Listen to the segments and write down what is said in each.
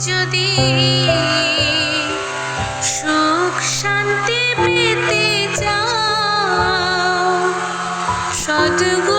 যদি সুখ শান্তি পেতে চাও সদগুণ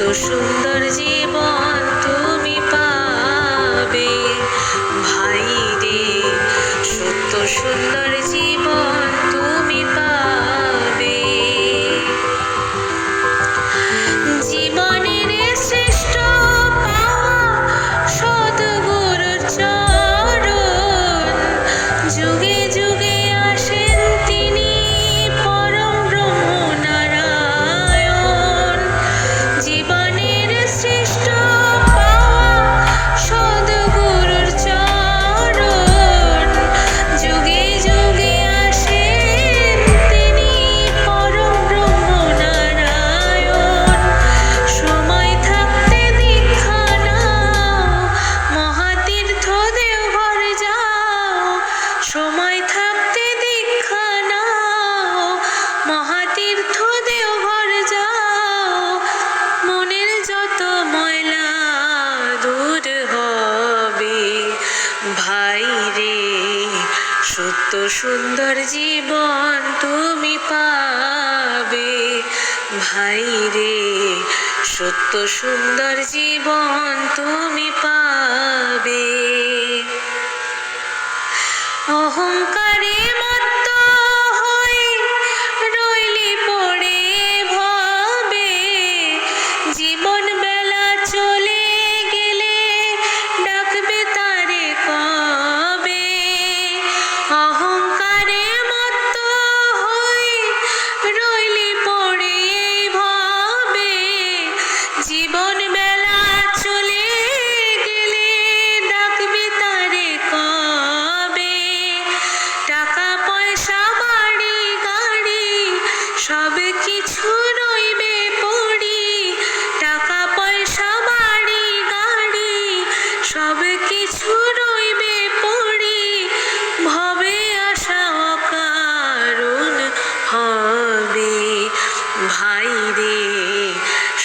কত সুন্দর জীবন তুমি পাবে। ভাই রে সত্য সুন্দর জীবন তুমি পাবে। জীবনের শ্রেষ্ঠ সদগুরুর চরণ, যুগে যুগে এত সুন্দর জীবন তুমি পাবে। ভাই রে সত্য সুন্দর জীবন তুমি পাবে। অহংকারে মত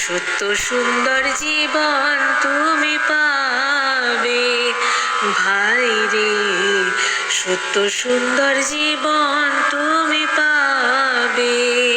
সত্য সুন্দর জীবন তুমি পাবে। ভাই রে সত্য সুন্দর জীবন তুমি পাবে।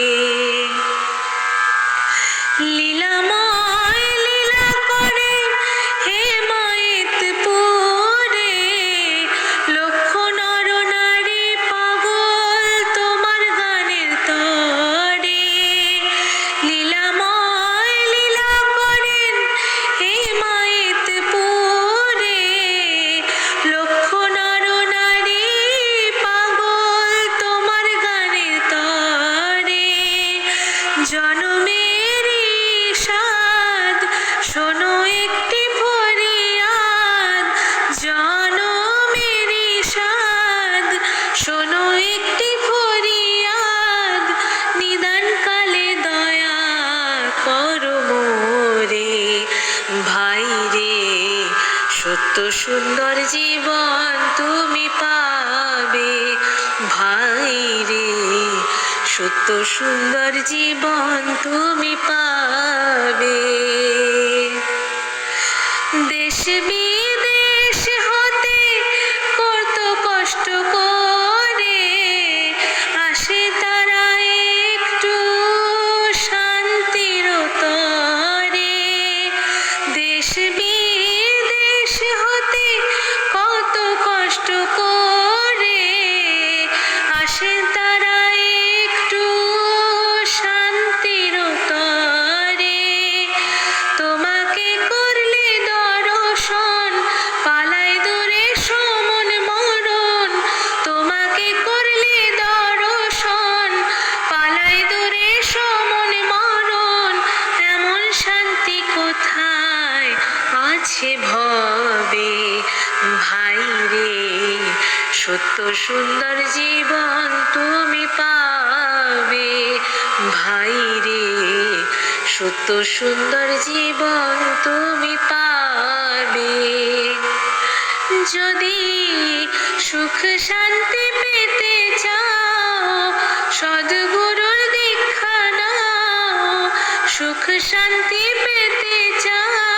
এত সুন্দর জীবন তুমি পাবে। ভাই রে সত্য সুন্দর জীবন তুমি হবে। ভাই রে, সত্য সুন্দর জীবন তুমি পাবে। ভাই রে, সত্য সুন্দর জীবন তুমি পাবে। যদি সুখ শান্তি পেতে চাও, সদগুরুর দীক্ষা নাও। সুখ শান্তি পেতে চাও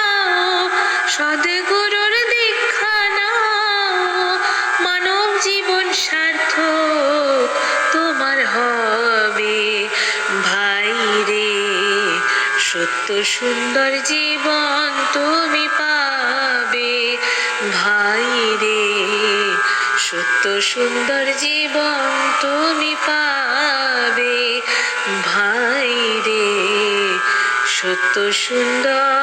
সদ্গুরুর দীক্ষা নাও মানব জীবন সার্থক, তোমার হবে ভাই রে। সত্য সুন্দর জীবন তুমি পাবে ভাই রে। সত্য সুন্দর জীবন তুমি পাবে ভাই রে। সত্য সুন্দর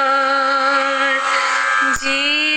জীবন